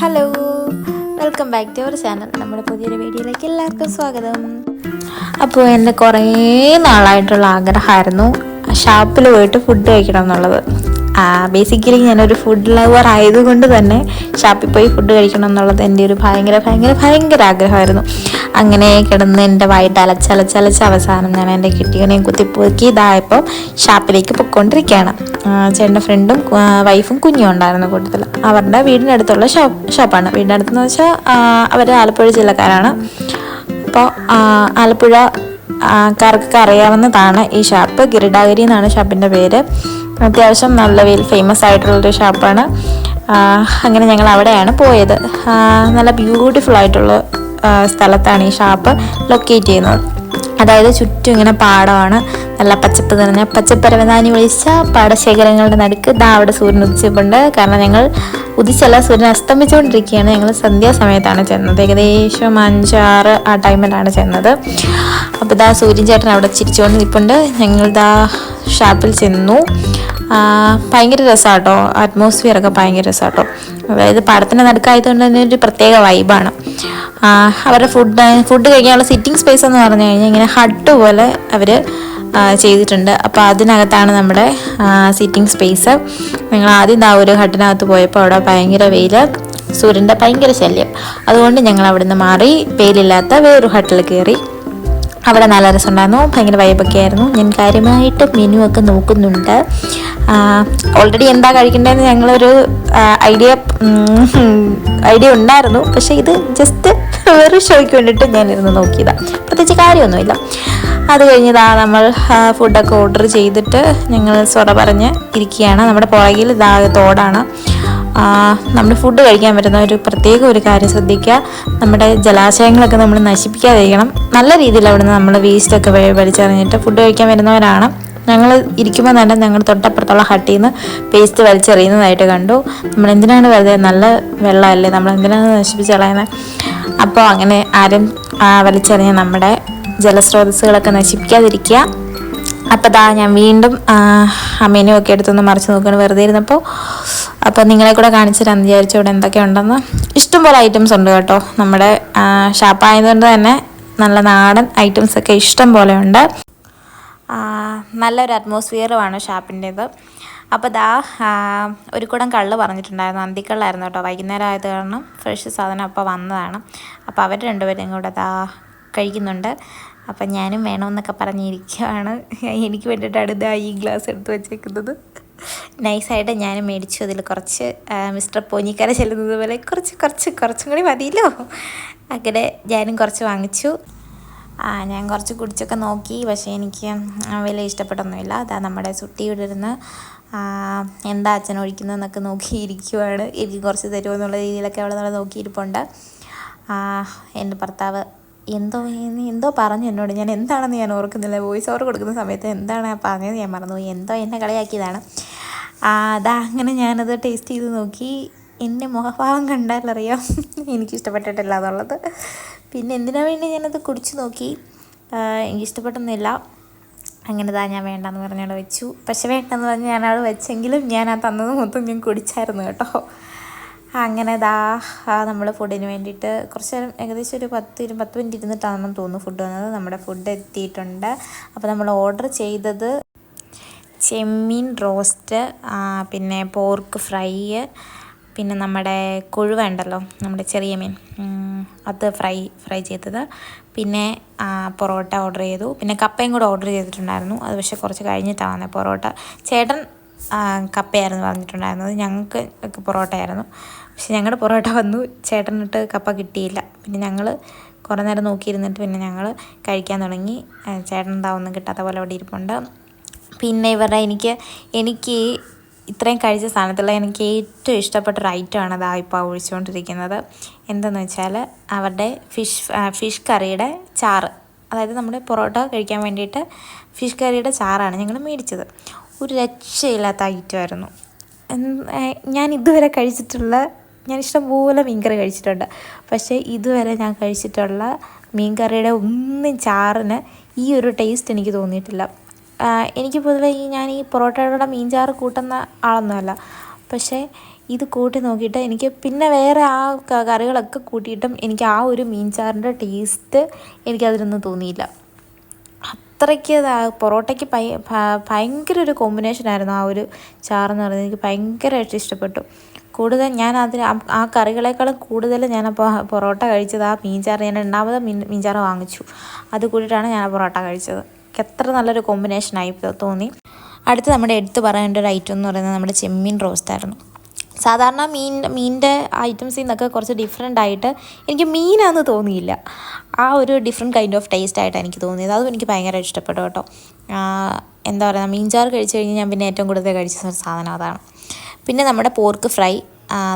Hello welcome back to our channel നമ്മുടെ പുതിയൊരു വീഡിയോയിലേക്ക് എല്ലാവർക്കും സ്വാഗതം. അപ്പോൾ എന്റെ കുറേ നാളായിട്ടുള്ള ആഗ്രഹമായിരുന്നു ഷാപ്പിൽ പോയിട്ട് ഫുഡ് കഴിക്കണം എന്നുള്ളത്. ബേസിക്കലി ഞാനൊരു ഫുഡ് ലവർ ആയതുകൊണ്ട് തന്നെ ഷാപ്പിൽ പോയി ഫുഡ് കഴിക്കണം എന്നുള്ളത് എന്റെ ഒരു ഭയങ്കര ഭയങ്കര ഭയങ്കര ആഗ്രഹമായിരുന്നു. അങ്ങനെ കിടന്ന് എന്റെ വയറ്റ് അലച്ചലച്ചലച്ച് അവസാനം ഞാൻ എന്റെ കിട്ടിയനെയും കുത്തിപ്പോക്കി ഇതായപ്പോൾ ഷാപ്പിലേക്ക് പൊയ്ക്കൊണ്ടിരിക്കുകയാണ്. ചേട്ടന്റെ ഫ്രണ്ടും വൈഫും കുഞ്ഞും ഉണ്ടായിരുന്നു കൂട്ടത്തിൽ. അവരുടെ വീടിനടുത്തുള്ള ഷോപ്പ് ഷോപ്പാണ്. വീടിനടുത്തെന്ന് വെച്ചാൽ അവർ ആലപ്പുഴ ജില്ലക്കാരാണ്. അപ്പോൾ ആലപ്പുഴ കാർക്കൊക്കെ അറിയാവുന്നതാണ് ഈ ഷാപ്പ്. ഗിരിഡാഗിരി എന്നാണ് ഷാപ്പിന്റെ പേര്. അത്യാവശ്യം നല്ല ഫേമസ് ആയിട്ടുള്ളൊരു ഷാപ്പാണ്. അങ്ങനെ ഞങ്ങൾ അവിടെയാണ് പോയത് നല്ല ബ്യൂട്ടിഫുൾ ആയിട്ടുള്ള സ്ഥലത്താണ് ഈ ഷാപ്പ് ലൊക്കേറ്റ് ചെയ്യുന്നത്. അതായത് ചുറ്റും ഇങ്ങനെ പാടമാണ്. നല്ല പച്ചപ്പ് നിറഞ്ഞ പച്ചപ്പരവനാനി ഒഴിച്ച പാടശേഖരങ്ങളുടെ നടുക്ക് ദാ അവിടെ സൂര്യൻ ഉദിച്ചിട്ടുണ്ട്. കാരണം ഞങ്ങൾ ഉദിച്ചല്ല സൂര്യൻ അസ്തമിച്ചുകൊണ്ടിരിക്കുകയാണ്. ഞങ്ങൾ സന്ധ്യാസമയത്താണ് ചെന്നത്. ഏകദേശം അഞ്ചാറ് ആ ടൈമിലാണ് ചെന്നത്. അപ്പോൾ ദാ സൂര്യൻ ചേട്ടൻ അവിടെ ചിരിച്ചുകൊണ്ട് നിൽപ്പുണ്ട് ഞങ്ങൾ ദാ ഷാപ്പിൽ ചെന്നു. ഭയങ്കര രസമാട്ടോ അറ്റ്മോസ്ഫിയർ ഒക്കെ ഭയങ്കര രസമാട്ടോ അതായത് പടത്തിന്റെ നടുക്കായതുകൊണ്ട് തന്നെ ഒരു പ്രത്യേക വൈബാണ് അവരുടെ ഫുഡ് ഫുഡ് കഴിക്കാനുള്ള സിറ്റിംഗ് സ്പേസ് എന്ന് പറഞ്ഞു കഴിഞ്ഞാൽ ഇങ്ങനെ ഹട്ട് പോലെ അവർ ചെയ്തിട്ടുണ്ട്. അപ്പോൾ അതിനകത്താണ് നമ്മുടെ സിറ്റിംഗ് സ്പേസ് ഞങ്ങൾ ആദ്യം ആ ഒരു ഹട്ടിനകത്ത് പോയപ്പോൾ അവിടെ ഭയങ്കര വെയിൽ സൂര്യന്റെ ഭയങ്കര ശല്യം. അതുകൊണ്ട് ഞങ്ങൾ അവിടുന്ന് മാറി വെയിലില്ലാത്ത വേറൊരു ഹട്ടിൽ കയറി അവിടെ നല്ല രസമുണ്ടായിരുന്നു ഭയങ്കര വൈബൊക്കെ ആയിരുന്നു. ഞാൻ കാര്യമായിട്ട് മെനു ഒക്കെ നോക്കുന്നുണ്ട്. ഓൾറെഡി എന്താ കഴിക്കേണ്ടതെന്ന് ഞങ്ങളൊരു ഐഡിയ ഐഡിയ ഉണ്ടായിരുന്നു. പക്ഷേ ഇത് ജസ്റ്റ് വേറൊരു ഷോയ്ക്ക് വേണ്ടിയിട്ട് ഞാനിരുന്ന് നോക്കിയതാണ് പ്രത്യേകിച്ച് കാര്യമൊന്നുമില്ല. അത് കഴിഞ്ഞതാ നമ്മൾ ഫുഡൊക്കെ ഓർഡർ ചെയ്തിട്ട് ഞങ്ങൾ സ്വറ പറഞ്ഞ് ഇരിക്കുകയാണ്. നമ്മുടെ പുറകിൽ ഇതാ തോടാണ്. നമ്മൾ ഫുഡ് കഴിക്കാൻ പറ്റുന്ന ഒരു പ്രത്യേക ഒരു കാര്യം ശ്രദ്ധിക്കുക. നമ്മുടെ ജലാശയങ്ങളൊക്കെ നമ്മൾ നശിപ്പിക്കാതിരിക്കണം. നല്ല രീതിയിൽ അവിടുന്ന് നമ്മൾ വേസ്റ്റൊക്കെ വലിച്ചെറിഞ്ഞിട്ട് ഫുഡ് കഴിക്കാൻ വരുന്നവരാണ്. ഞങ്ങൾ ഇരിക്കുമ്പോൾ തന്നെ ഞങ്ങൾ തൊട്ടപ്പുറത്തുള്ള ഹട്ടിൽ നിന്ന് പേസ്റ്റ് വലിച്ചെറിയുന്നതായിട്ട് കണ്ടു. നമ്മൾ എന്തിനാണ് വെറുതെ നല്ല വെള്ളമല്ലേ? നമ്മൾ എന്തിനാണ് നശിപ്പിച്ച് കളയുന്നത് അപ്പോൾ അങ്ങനെ ആരും വലിച്ചെറിഞ്ഞ് നമ്മുടെ ജലസ്രോതസ്സുകളൊക്കെ നശിപ്പിക്കാതിരിക്കുക. അപ്പോൾ ദാ ഞാൻ വീണ്ടും അമ്മേനും ഒക്കെ എടുത്തൊന്ന് മറിച്ച് നോക്കുകയാണ് വെറുതെ ഇരുന്നപ്പോൾ അപ്പോൾ നിങ്ങളെ കൂടെ കാണിച്ചു തരാൻ വിചാരിച്ചു ഇവിടെ എന്തൊക്കെ ഉണ്ടെന്ന്. ഇഷ്ടംപോലെ ഐറ്റംസ് ഉണ്ട് കേട്ടോ. നമ്മുടെ ഷാപ്പായതുകൊണ്ട് തന്നെ നല്ല നാടൻ ഐറ്റംസൊക്കെ ഇഷ്ടം പോലെ ഉണ്ട്. നല്ലൊരു അറ്റ്മോസ്ഫിയറുമാണ് ഷാപ്പിന്റേത്. അപ്പോൾ ദാ ഒരു കൂടം കള്ള് പറഞ്ഞിട്ടുണ്ടായിരുന്നു. അന്തിക്കള്ളായിരുന്നു കേട്ടോ. വൈകുന്നേരം ആയത് കാരണം ഫ്രഷ് സാധനം അപ്പോൾ വന്നതാണ്. അപ്പോൾ അവർ രണ്ടുപേരും കൂടെ ദാ കഴിക്കുന്നുണ്ട്. അപ്പം ഞാനും വേണമെന്നൊക്കെ പറഞ്ഞിരിക്കുകയാണ് എനിക്ക് വേണ്ടിയിട്ടാണ് ഇതാ ഈ ഗ്ലാസ് എടുത്ത് വെച്ചേക്കുന്നത്. നൈസായിട്ട് ഞാൻ മേടിച്ചു. അതിൽ കുറച്ച് മിസ്റ്റർ പോഞ്ഞിക്കര ചെല്ലുന്നത് പോലെ കുറച്ച് കുറച്ച് കുറച്ചും കൂടി മതിയല്ലോ. അങ്ങനെ ഞാനും കുറച്ച് വാങ്ങിച്ചു. ആ ഞാൻ കുറച്ച് കുടിച്ചൊക്കെ നോക്കി പക്ഷേ എനിക്ക് വലിയ ഇഷ്ടപ്പെട്ടൊന്നുമില്ല. അതാ നമ്മുടെ സുട്ടിയുടെ ഇരുന്ന് എന്താ അച്ഛൻ ഒഴിക്കുന്നതെന്നൊക്കെ നോക്കിയിരിക്കുവാണ്. എനിക്ക് കുറച്ച് തരുമോ എന്നുള്ള രീതിയിലൊക്കെ അവൾ നമ്മളെ നോക്കിയിരിപ്പുണ്ട്. എന്റെ ഭർത്താവ് എന്തോ എന്തോ പറഞ്ഞു എന്നോട്. ഞാൻ എന്താണെന്ന് ഞാൻ ഓർക്കുന്നില്ല. വോയിസ് ഓവർ കൊടുക്കുന്ന സമയത്ത് എന്താണ് പറഞ്ഞത് ഞാൻ മറന്നുപോയി. എന്തോ എന്നെ കളിയാക്കിയതാണ്. അതാ അങ്ങനെ ഞാനത് ടേസ്റ്റ് ചെയ്ത് നോക്കി. എന്റെ മുഖഭാവം കണ്ടാലറിയാം. എനിക്കിഷ്ടപ്പെട്ടിട്ടില്ല എന്നുള്ളത് പിന്നെ എന്തിനാ വേണ്ടി ഞാനത് കുടിച്ചു നോക്കി? എനിക്കിഷ്ടപ്പെട്ടൊന്നുമില്ല. അങ്ങനെ താ ഞാൻ വേണ്ടെന്ന് പറഞ്ഞവിടെ വെച്ചു. പക്ഷെ വേണ്ടെന്ന് പറഞ്ഞ് ഞാനവിടെ വെച്ചെങ്കിലും ഞാൻ ആ തന്നത് മൊത്തം ഞാൻ കുടിച്ചായിരുന്നു കേട്ടോ. അങ്ങനെ ദാ നമ്മൾ ഫുഡിന് വേണ്ടിയിട്ട് കുറച്ച് നേരം ഏകദേശം ഒരു പത്ത് ഇരു പത്ത് മിനിറ്റ് ഇരുന്നിട്ടാണെന്ന് തോന്നുന്നു ഫുഡ് വന്നത്. നമ്മുടെ ഫുഡ് എത്തിയിട്ടുണ്ട്. അപ്പോൾ നമ്മൾ ഓർഡർ ചെയ്തത് ചെമ്മീൻ റോസ്റ്റ് പിന്നെ പോർക്ക് ഫ്രൈ പിന്നെ നമ്മുടെ കൊഴുവ ഉണ്ടല്ലോ നമ്മുടെ ചെറിയ മീൻ. അത് ഫ്രൈ ഫ്രൈ ചെയ്തത്. പിന്നെ പൊറോട്ട ഓർഡർ ചെയ്തു. പിന്നെ കപ്പയും കൂടെ ഓർഡർ ചെയ്തിട്ടുണ്ടായിരുന്നു. അത് പക്ഷേ കുറച്ച് കഴിഞ്ഞിട്ടാണ് വന്നത് പൊറോട്ട. ചേട്ടൻ കപ്പയായിരുന്നു പറഞ്ഞിട്ടുണ്ടായിരുന്നത്. ഞങ്ങൾക്ക് പൊറോട്ടയായിരുന്നു. പക്ഷെ ഞങ്ങളുടെ പൊറോട്ട വന്നു. ചേട്ടനിട്ട് കപ്പ കിട്ടിയില്ല. പിന്നെ ഞങ്ങൾ കുറേ നേരം നോക്കിയിരുന്നിട്ട് പിന്നെ ഞങ്ങൾ കഴിക്കാൻ തുടങ്ങി. ചേട്ടൻ എന്താ ഒന്നും കിട്ടാത്ത പോലെ അവിടെ ഇരിപ്പുണ്ട്. പിന്നെ ഇവരുടെ എനിക്ക് എനിക്ക് ഇത്രയും കഴിച്ച സാധനത്തിലുള്ള എനിക്ക് ഏറ്റവും ഇഷ്ടപ്പെട്ട ഒരു ഐറ്റമാണ് അതാ ഇപ്പോൾ ഒഴിച്ചുകൊണ്ടിരിക്കുന്നത്. എന്തെന്ന് വെച്ചാൽ അവരുടെ ഫിഷ് ഫിഷ് കറിയുടെ ചാറ്. അതായത് നമ്മുടെ പൊറോട്ട കഴിക്കാൻ വേണ്ടിയിട്ട് ഫിഷ് കറിയുടെ ചാറാണ് ഞങ്ങൾ മേടിച്ചത്. ഒരു രക്ഷയില്ലാത്ത ഐറ്റമായിരുന്നു ഞാൻ ഇതുവരെ കഴിച്ചിട്ടുള്ള ഞാൻ ഇഷ്ടംപോലെ മീൻകറി കഴിച്ചിട്ടുണ്ട്. പക്ഷേ ഇതുവരെ ഞാൻ കഴിച്ചിട്ടുള്ള മീൻകറിയുടെ ഒന്നും ചാറിന് ഈ ഒരു ടേസ്റ്റ് എനിക്ക് തോന്നിയിട്ടില്ല. എനിക്ക് പൊതുവേ ഈ ഞാൻ ഈ പൊറോട്ടയുടെ മീൻചാറ് കൂട്ടുന്ന ആളൊന്നുമല്ല. പക്ഷേ ഇത് കൂട്ടി നോക്കിയിട്ട് എനിക്ക് പിന്നെ വേറെ ആ കറികളൊക്കെ കൂട്ടിയിട്ടും എനിക്ക് ആ ഒരു മീൻചാറിന്റെ ടേസ്റ്റ് എനിക്കതിലൊന്നും തോന്നിയില്ല. അത്രയ്ക്ക് അത് പൊറോട്ടയ്ക്ക് ഭയ ഭയങ്കര ഒരു കോമ്പിനേഷൻ ആയിരുന്നു ആ ഒരു ചാറെന്ന് പറയുന്നത്. എനിക്ക് ഭയങ്കരമായിട്ട് ഇഷ്ടപ്പെട്ടു. കൂടുതൽ ഞാൻ അതിൽ ആ- കറികളെക്കാളും കൂടുതൽ അപ്പോൾ പൊറോട്ട കഴിച്ചത് ആ മീൻചാറ് ഞാൻ രണ്ടാമത് മീൻ മീൻചാറ് വാങ്ങിച്ചു. അത് കൂടിയിട്ടാണ് ഞാൻ ആ പൊറോട്ട കഴിച്ചത്. എനിക്ക് എത്ര നല്ലൊരു കോമ്പിനേഷൻ ആയി തോന്നി. അടുത്ത് നമ്മുടെ എടുത്ത് പറയേണ്ട ഒരു ഐറ്റം എന്ന് പറയുന്നത് നമ്മുടെ ചെമ്മീൻ റോസ്റ്റ് ആയിരുന്നു. സാധാരണ മീൻ മീനിന്റെ ഐറ്റംസിൽ നിന്നൊക്കെ കുറച്ച് ഡിഫറെന്റ് ആയിട്ട് എനിക്ക് മീനാന്ന് തോന്നിയില്ല. ആ ഒരു ഡിഫറെന്റ് കൈൻഡ് ഓഫ് ടേസ്റ്റ് ആയിട്ടാണ് എനിക്ക് തോന്നിയത്. അതും എനിക്ക് ഭയങ്കര ഇഷ്ടപ്പെട്ടു കേട്ടോ. എന്താ പറയുക മീൻചാറ് കഴിച്ചു കഴിഞ്ഞ് ഞാൻ പിന്നെ ഏറ്റവും കൂടുതൽ കഴിച്ച ഒരു സാധനം അതാണ്. പിന്നെ നമ്മുടെ പോർക്ക് ഫ്രൈ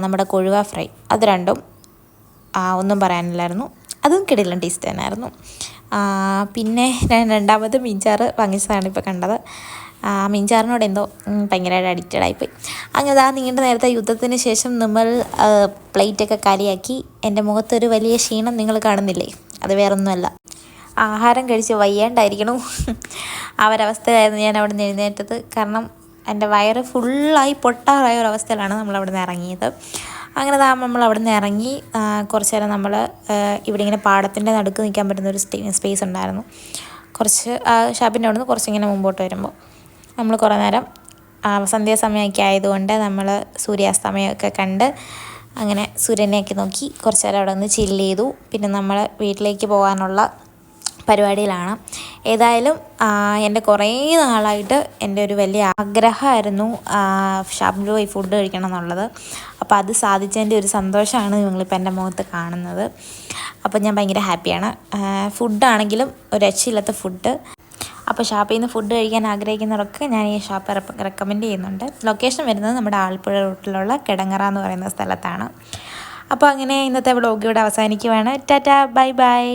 നമ്മുടെ കൊഴുവ ഫ്രൈ അത് രണ്ടും ഒന്നും പറയാനില്ലായിരുന്നു. അതും കിടിലൻ ടേസ്റ്റ് തന്നെയായിരുന്നു. പിന്നെ ഞാൻ രണ്ടാമത് മീൻചാറ് വാങ്ങിച്ചതാണ് ഇപ്പോൾ കണ്ടത്. മീൻചാറിനോട് എന്തോ ഭയങ്കരമായിട്ട് അഡിക്റ്റഡ് ആയിപ്പോയി. അങ്ങനെ ആ നീണ്ട നേരത്തെ യുദ്ധത്തിന് ശേഷം നമ്മൾ പ്ലേറ്റൊക്കെ കാലിയാക്കി. എന്റെ മുഖത്തൊരു വലിയ ക്ഷീണം നിങ്ങൾ കാണുന്നില്ലേ? അത് വേറൊന്നുമല്ല. ആഹാരം കഴിച്ച് വയ്യാണ്ടായിരിക്കണു. ആ ഒരവസ്ഥയായിരുന്നു ഞാൻ അവിടെ നിന്ന് എഴുന്നേറ്റത്. കാരണം എന്റെ വയറ് ഫുള്ളായി പൊട്ടാറായ അവസ്ഥയിലാണ് നമ്മൾ അവിടെ നിന്ന് ഇറങ്ങിയത്. അങ്ങനെ നമ്മൾ അവിടെ നിന്ന് ഇറങ്ങി കുറച്ച് നേരം നമ്മൾ ഇവിടെ ഇങ്ങനെ പാടത്തിന്റെ നടുക്ക് നിൽക്കാൻ പറ്റുന്ന ഒരു സ്പേസ് ഉണ്ടായിരുന്നു. കുറച്ച് ഷാപ്പിന്റെ അവിടെ നിന്ന് കുറച്ചിങ്ങനെ മുമ്പോട്ട് വരുമ്പോൾ നമ്മൾ കുറേ നേരം സന്ധ്യ സന്ധ്യാസമയമൊക്കെ ആയതുകൊണ്ട് നമ്മൾ സൂര്യാസ്തമയമൊക്കെ കണ്ട് അങ്ങനെ സൂര്യനെയൊക്കെ നോക്കി കുറച്ച് നേരം അവിടെ നിന്ന് ചില്ല് ചെയ്തു. പിന്നെ നമ്മൾ വീട്ടിലേക്ക് പോകാനുള്ള പരിപാടിയിലാണ്. ഏതായാലും എന്റെ കുറേ നാളായിട്ട് എന്റെ ഒരു വലിയ ആഗ്രഹമായിരുന്നു ഷാബ്ലു പോയി ഫുഡ് കഴിക്കണം എന്നുള്ളത്. അപ്പോൾ അത് സാധിച്ചതിന്റെ ഒരു സന്തോഷമാണ് നിങ്ങളിപ്പോൾ എന്റെ മുഖത്ത് കാണുന്നത്. അപ്പോൾ ഞാൻ ഭയങ്കര ഹാപ്പിയാണ്. ഫുഡാണെങ്കിലും ഒരു രക്ഷയില്ലാത്ത ഫുഡ് അപ്പോൾ ഷാപ്പിൽ നിന്ന് ഫുഡ് കഴിക്കാൻ ആഗ്രഹിക്കുന്നവർക്ക് ഞാൻ ഈ ഷാപ്പ് റെക്കമെൻഡ് ചെയ്യുന്നുണ്ട്. ലൊക്കേഷൻ വരുന്നത് നമ്മുടെ ആലപ്പുഴ റൂട്ടിലുള്ള കിടങ്ങറ എന്ന് പറയുന്ന സ്ഥലത്താണ്. അപ്പോൾ അങ്ങനെ ഇന്നത്തെ വ്ളോഗ് ഇവിടെ അവസാനിക്കുവാണ്. Tata bye bye.